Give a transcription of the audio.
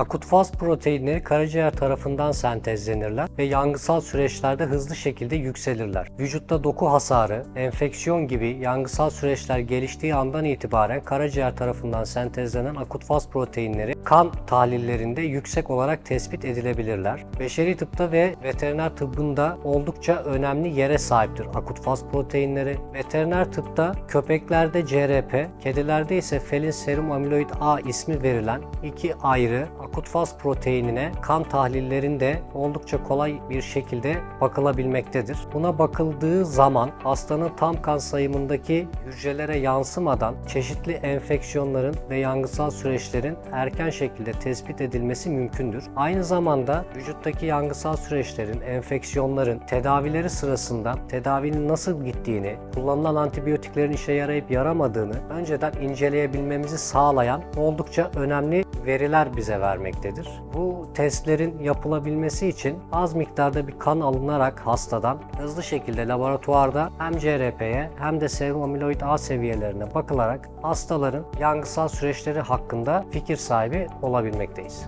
Akut faz proteinleri karaciğer tarafından sentezlenirler ve yangısal süreçlerde hızlı şekilde yükselirler. Vücutta doku hasarı, enfeksiyon gibi yangısal süreçler geliştiği andan itibaren karaciğer tarafından sentezlenen akut faz proteinleri kan tahlillerinde yüksek olarak tespit edilebilirler. Beşeri tıpta ve veteriner tıbbında oldukça önemli yere sahiptir akut faz proteinleri. Veteriner tıpta köpeklerde CRP, kedilerde ise felin serum amiloid A ismi verilen iki ayrı akut faz proteinine kan tahlillerinde oldukça kolay bir şekilde bakılabilmektedir. Buna bakıldığı zaman hastanın tam kan sayımındaki hücrelere yansımadan çeşitli enfeksiyonların ve yangısal süreçlerin erken şekilde tespit edilmesi mümkündür. Aynı zamanda vücuttaki yangısal süreçlerin, enfeksiyonların tedavileri sırasında tedavinin nasıl gittiğini, kullanılan antibiyotiklerin işe yarayıp yaramadığını önceden inceleyebilmemizi sağlayan oldukça önemli veriler bize vermektedir. Bu testlerin yapılabilmesi için az miktarda bir kan alınarak hastadan hızlı şekilde laboratuvarda hem CRP'ye hem de serum amiloid A seviyelerine bakılarak hastaların yangısal süreçleri hakkında fikir sahibi olabilmekteyiz.